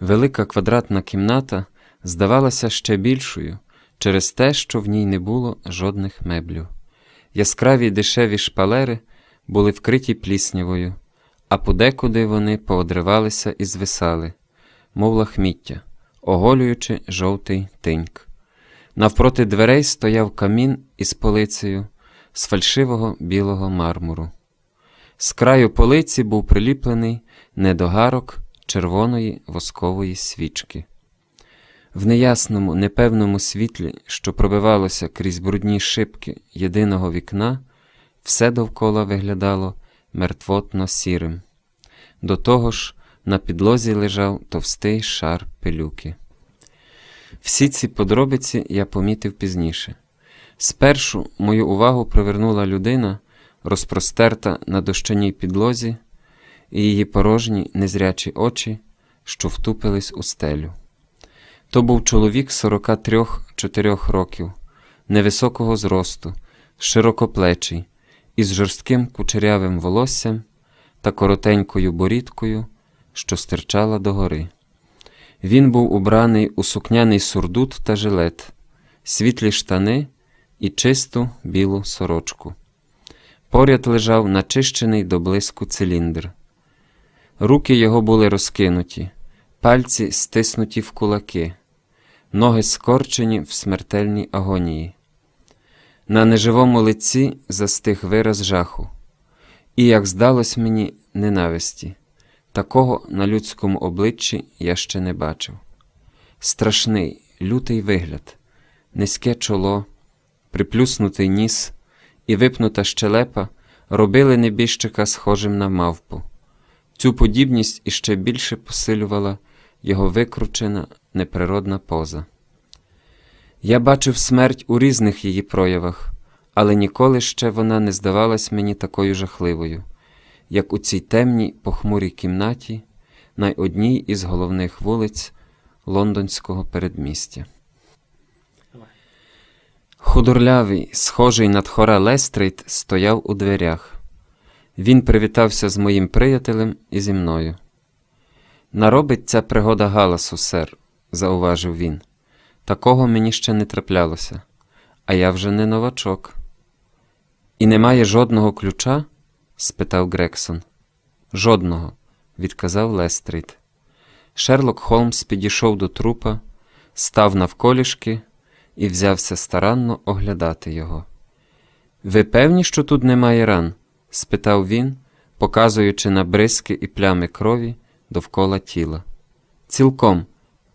Велика квадратна кімната здавалася ще більшою через те, що в ній не було жодних меблів. Яскраві дешеві шпалери були вкриті пліснявою, а подекуди вони поодривалися і звисали, мов лахміття, оголюючи жовтий тиньк. Навпроти дверей стояв камін із полицею з фальшивого білого мармуру. З краю полиці був приліплений недогарок червоної воскової свічки. В неясному, непевному світлі, що пробивалося крізь брудні шибки єдиного вікна, все довкола виглядало мертвотно сірим. До того ж, на підлозі лежав товстий шар пилюки. Всі ці подробиці я помітив пізніше. Спершу мою увагу привернула людина, розпростерта на дощаній підлозі, і її порожні незрячі очі, що втупились у стелю. То був чоловік 43-4 років, невисокого зросту, широкоплечий, із жорстким кучерявим волоссям та коротенькою борідкою, що стирчала догори. Він був убраний у сукняний сурдут та жилет, світлі штани і чисту білу сорочку. Поряд лежав начищений до блиску циліндр. Руки його були розкинуті, пальці стиснуті в кулаки, ноги скорчені в смертельній агонії. На неживому лиці застиг вираз жаху, і, як здалось мені, ненависті. Такого на людському обличчі я ще не бачив. Страшний, лютий вигляд, низьке чоло, приплюснутий ніс і випнута щелепа робили небіжчика схожим на мавпу. Цю подібність іще більше посилювала його викручена неприродна поза. Я бачив смерть у різних її проявах, але ніколи ще вона не здавалась мені такою жахливою, як у цій темній похмурій кімнаті на одній із головних вулиць лондонського передмістя. Худорлявий, схожий на тхора Лестрейд, стояв у дверях. Він привітався з моїм приятелем і зі мною. Наробить ця пригода галасу, сер, зауважив він. Такого мені ще не траплялося, а я вже не новачок. І немає жодного ключа? спитав Грексон. Жодного, відказав Лестрейд. Шерлок Холмс підійшов до трупа, став навколішки і взявся старанно оглядати його. Ви певні, що тут немає ран? Спитав він, показуючи на бризки і плями крові довкола тіла. Цілком,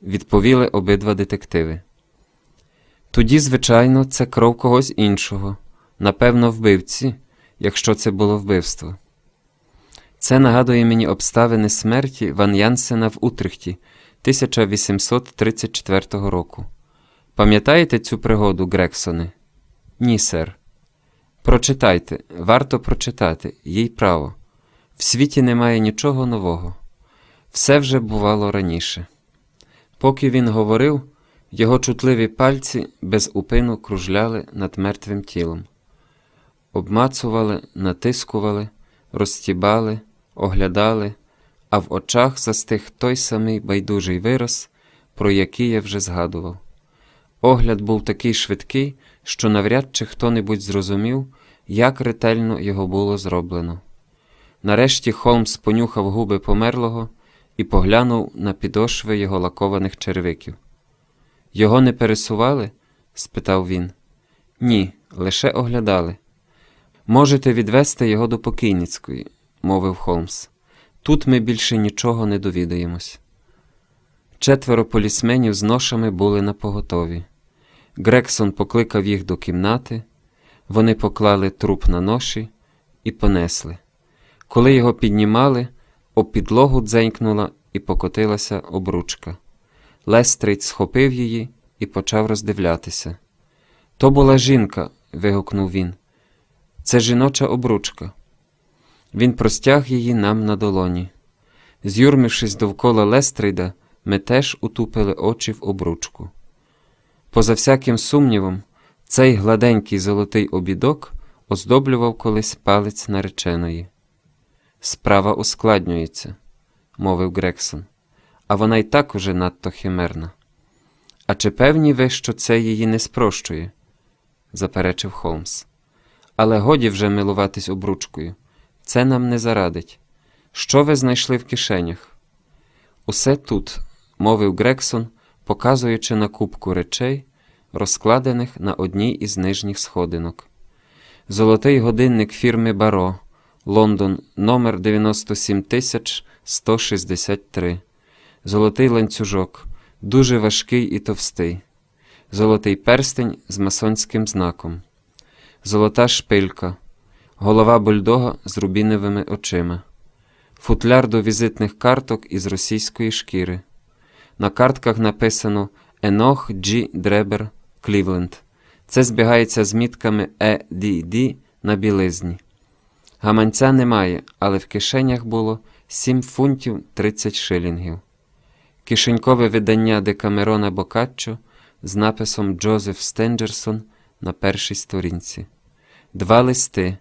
відповіли обидва детективи. Тоді, звичайно, це кров когось іншого, напевно, вбивці, якщо це було вбивство. Це нагадує мені обставини смерті Ван Янсена в Утрехті 1834 року. Пам'ятаєте цю пригоду, Грексоне? Ні, сер. Прочитайте, варто прочитати, їй право. В світі немає нічого нового. Все вже бувало раніше. Поки він говорив, його чутливі пальці без упину кружляли над мертвим тілом, обмацували, натискували, розтібали, оглядали, а в очах застиг той самий байдужий вираз, про який я вже згадував. Огляд був такий швидкий, що навряд чи хто-небудь зрозумів, як ретельно його було зроблено. Нарешті Холмс понюхав губи померлого і поглянув на підошви його лакованих червиків. Його не пересували? спитав він. Ні, лише оглядали. Можете відвести його до покійницької, мовив Холмс. Тут ми більше нічого не довідаємось. Четверо полісменів з ношами були на поготові. Грексон покликав їх до кімнати, вони поклали труп на ноші і понесли. Коли його піднімали, об підлогу дзенькнула і покотилася обручка. Лестрейд схопив її і почав роздивлятися. То була жінка, вигукнув він. Це жіноча обручка. Він простяг її нам на долоні. З'юрмившись довкола Лестрейда, ми теж утупили очі в обручку. Поза всяким сумнівом, цей гладенький золотий обідок оздоблював колись палець нареченої. Справа ускладнюється, мовив Грексон. а вона й так уже надто химерна. А чи певні ви, що це її не спрощує? заперечив Холмс. Але годі вже милуватись обручкою. Це нам не зарадить. Що ви знайшли в кишенях? Усе тут, мовив Грексон, показуючи на кубку речей, розкладених на одній із нижніх сходинок. Золотий годинник фірми Баро, Лондон, номер 97163. Золотий ланцюжок, дуже важкий і товстий. Золотий перстень з масонським знаком. Золота шпилька. Голова бульдога з рубіновими очима. Футляр до візитних карток із російської шкіри. На картках написано Енох Джі Дребер Клівленд. Це збігається з мітками EDD на білизні. Гаманця немає, але в кишенях було 7 фунтів 30 шилінгів. Кишенькове видання Декамерона Бокаччо з написом Джозеф Стенджерсон на першій сторінці. Два листи.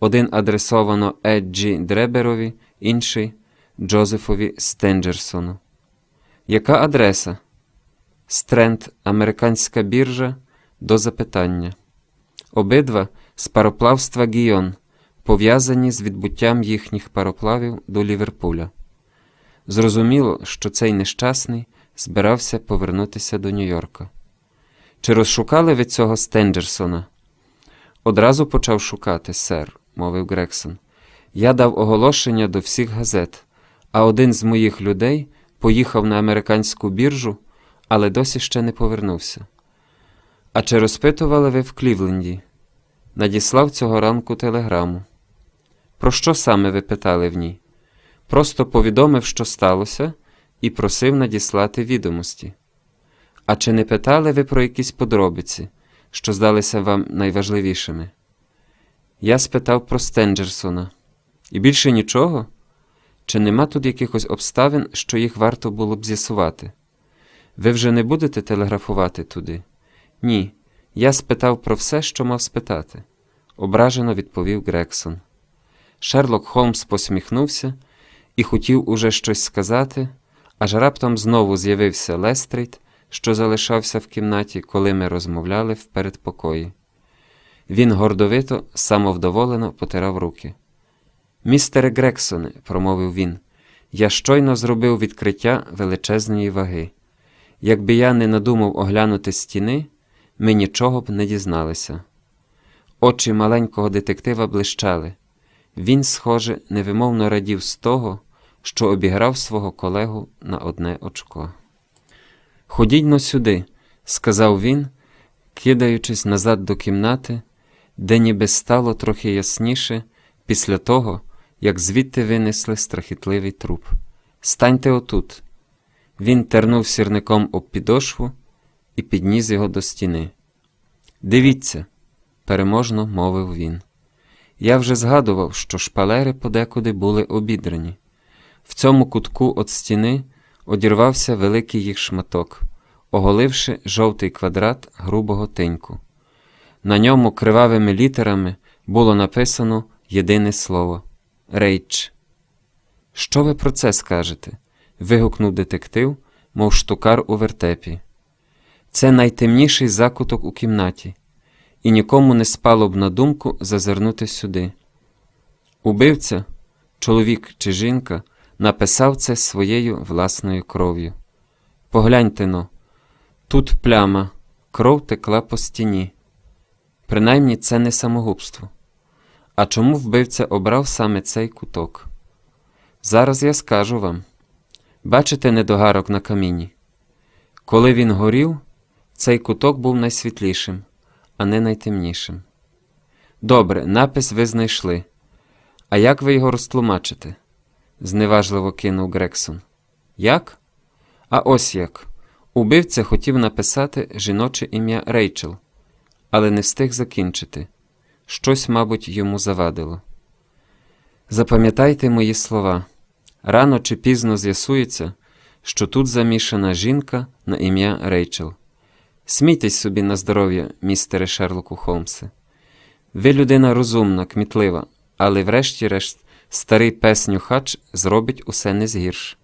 Один адресовано Еджі Дреберові, інший Джозефові Стенджерсону. Яка адреса? Стренд, американська біржа до запитання. Обидва з пароплавства Гійон, пов'язані з відбуттям їхніх пароплавів до Ліверпуля. Зрозуміло, що цей нещасний збирався повернутися до Нью-Йорка. Чи розшукали ви цього Стенджерсона? Одразу почав шукати, сер, мовив Грексон. Я дав оголошення до всіх газет, а один з моїх людей поїхав на американську біржу, але досі ще не повернувся. А чи розпитували ви в Клівленді? Надіслав цього ранку телеграму. Про що саме ви питали в ній? Просто повідомив, що сталося, і просив надіслати відомості. А чи не питали ви про якісь подробиці, що здалися вам найважливішими? Я спитав про Стенджерсона. І більше нічого? Чи нема тут якихось обставин, що їх варто було б з'ясувати? Ви вже не будете телеграфувати туди? Ні. Я спитав про все, що мав спитати, ображено відповів Грексон. Шерлок Холмс посміхнувся і хотів уже щось сказати, аж раптом знову з'явився Лестрейд, що залишався в кімнаті, коли ми розмовляли в передпокої. Він гордовито, самовдоволено потирав руки. Містере Грексоне, промовив він, я щойно зробив відкриття величезної ваги. Якби я не надумав оглянути стіни, ми нічого б не дізналися. Очі маленького детектива блищали. Він, схоже, невимовно радів з того, що обіграв свого колегу на одне очко. Ходіть но сюди, сказав він, кидаючись назад до кімнати, де ніби стало трохи ясніше після того, як звідти винесли страхітливий труп. Станьте отут. Він тернув сірником об підошву і підніс його до стіни. Дивіться, переможно мовив він. Я вже згадував, що шпалери подекуди були обідрані. В цьому кутку від стіни одірвався великий їх шматок, оголивши жовтий квадрат грубого тиньку. На ньому кривавими літерами було написано єдине слово Рейч. Що ви про це скажете? вигукнув детектив, мов штукар у вертепі. Це найтемніший закуток у кімнаті, і нікому не спало б на думку зазирнути сюди. Убивця, чоловік чи жінка, написав це своєю власною кров'ю. Погляньте но, тут пляма, кров текла по стіні. Принаймні це не самогубство. А чому вбивця обрав саме цей куток? Зараз я скажу вам. Бачите недогарок на каміні? Коли він горів, цей куток був найсвітлішим, а не найтемнішим. Добре, напис ви знайшли. А як ви його розтлумачите? зневажливо кинув Грексон. Як? А ось як. Убивця хотів написати жіноче ім'я Рейчел, але не встиг закінчити. Щось, мабуть, йому завадило. Запам'ятайте мої слова. Рано чи пізно з'ясується, що тут замішана жінка на ім'я Рейчел. Смійтесь собі на здоров'я, містере Шерлоку Холмсе. Ви людина розумна, кмітлива, але врешті-решт старий пес Нюхач зробить усе не згірш.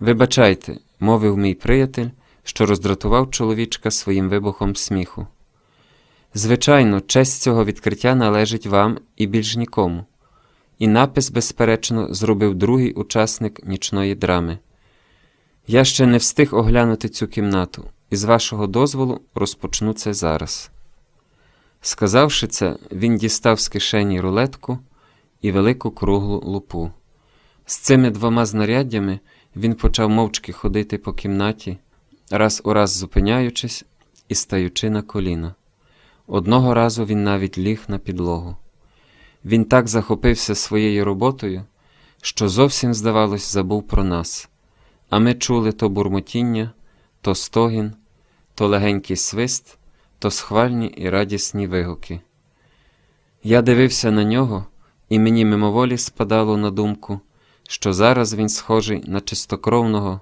Вибачайте, мовив мій приятель, що роздратував чоловічка своїм вибухом сміху. Звичайно, честь цього відкриття належить вам і більш нікому. І напис, безперечно, зробив другий учасник нічної драми. Я ще не встиг оглянути цю кімнату, і з вашого дозволу розпочну це зараз. Сказавши це, він дістав з кишені рулетку і велику круглу лупу. З цими двома знаряддями він почав мовчки ходити по кімнаті, раз у раз зупиняючись і стаючи на коліна. Одного разу він навіть ліг на підлогу. Він так захопився своєю роботою, що зовсім, здавалось, забув про нас, а ми чули то бурмотіння, то стогін, то легенький свист, то схвальні і радісні вигуки. Я дивився на нього, і мені мимоволі спадало на думку, що зараз він схожий на чистокровного,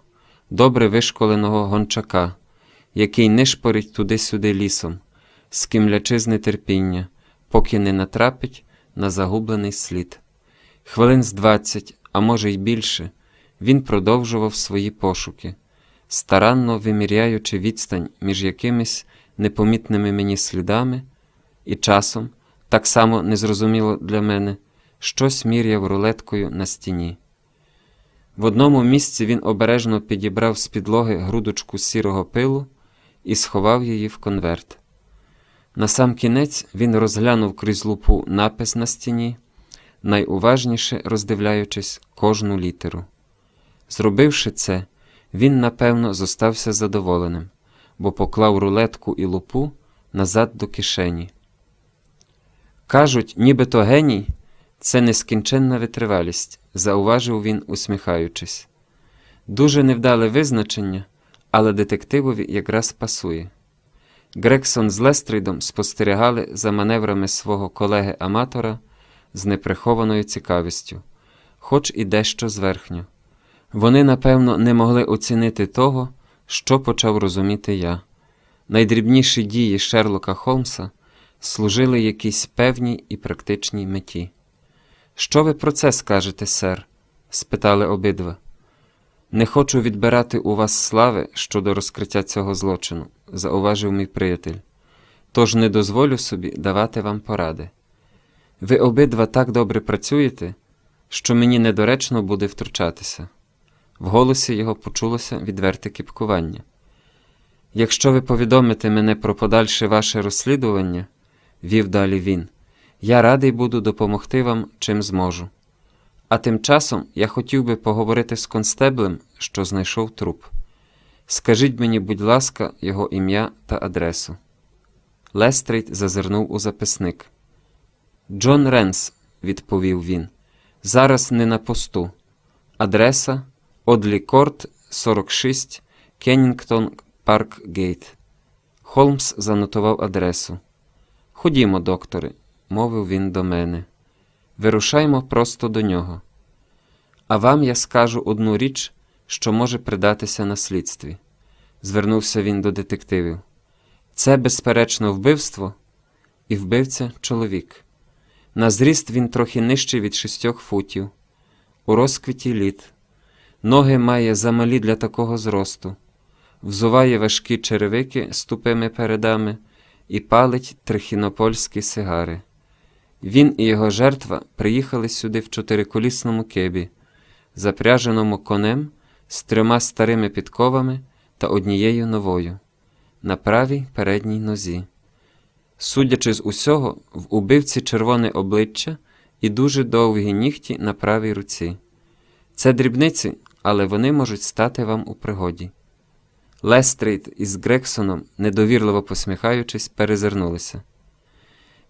добре вишколеного гончака, який нишпорить туди-сюди лісом, скимлячи з нетерпіння, поки не натрапить на загублений слід. Хвилин з двадцять, а може й більше, він продовжував свої пошуки, старанно виміряючи відстань між якимись непомітними мені слідами, і часом, так само незрозуміло для мене, щось міряв рулеткою на стіні. В одному місці він обережно підібрав з підлоги грудочку сірого пилу і сховав її в конверт. Насамкінець він розглянув крізь лупу напис на стіні, найуважніше роздивляючись кожну літеру. Зробивши це, він, напевно, зостався задоволеним, бо поклав рулетку і лупу назад до кишені. Кажуть, нібито геній це нескінченна витривалість, зауважив він, усміхаючись. Дуже невдале визначення, але детективові якраз пасує. Грексон з Лестрейдом спостерігали за маневрами свого колеги-аматора з неприхованою цікавістю, хоч і дещо зверхньо. Вони, напевно, не могли оцінити того, що почав розуміти я. Найдрібніші дії Шерлока Холмса служили якійсь певній і практичній меті. Що ви про це скажете, сер? спитали обидва. Не хочу відбирати у вас слави щодо розкриття цього злочину, зауважив мій приятель. Тож не дозволю собі давати вам поради. Ви обидва так добре працюєте, що мені недоречно буде втручатися. В голосі його почулося відверте кіпкування. Якщо ви повідомите мене про подальше ваше розслідування, вів далі він, я радий буду допомогти вам чим зможу. А тим часом я хотів би поговорити з констеблем, що знайшов труп. Скажіть мені, будь ласка, його ім'я та адресу. Лестрейд зазирнув у записник. Джон Ренс, відповів він. Зараз не на посту. Адреса Одлі Корт, 46, Кеннінгтон Парк Гейт. Холмс занотував адресу. Ходімо, докторе, мовив він до мене. Вирушаймо просто до нього. А вам я скажу одну річ, що може придатися на слідстві. Звернувся він до детективів. Це, безперечно, вбивство, і вбивця чоловік. На зріст він трохи нижчий від шістьох футів, у розквіті літ. Ноги має замалі для такого зросту, взуває важкі черевики з тупими передами і палить трихінопольські сигари. Він і його жертва приїхали сюди в чотириколісному кебі, запряженому конем з трьома старими підковами та однією новою, на правій передній нозі. Судячи з усього, в убивці червоне обличчя і дуже довгі нігті на правій руці. Це дрібниці, але вони можуть стати вам у пригоді. Лестрейд із Грексоном, недовірливо посміхаючись, перезирнулися.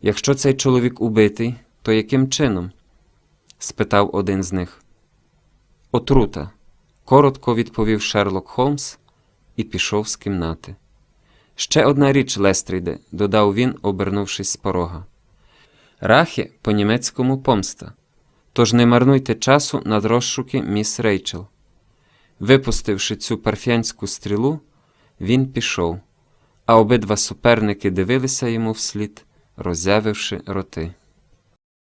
Якщо цей чоловік убитий, то яким чином? спитав один з них. Отрута, коротко відповів Шерлок Холмс і пішов з кімнати. Ще одна річ, Лестріде, додав він, обернувшись з порога. Рахі по німецькому помста. Тож не марнуйте часу над розшуки міс Рейчел. Випустивши цю парфянську стрілу, він пішов, а обидва суперники дивилися йому вслід, роззявивши роти.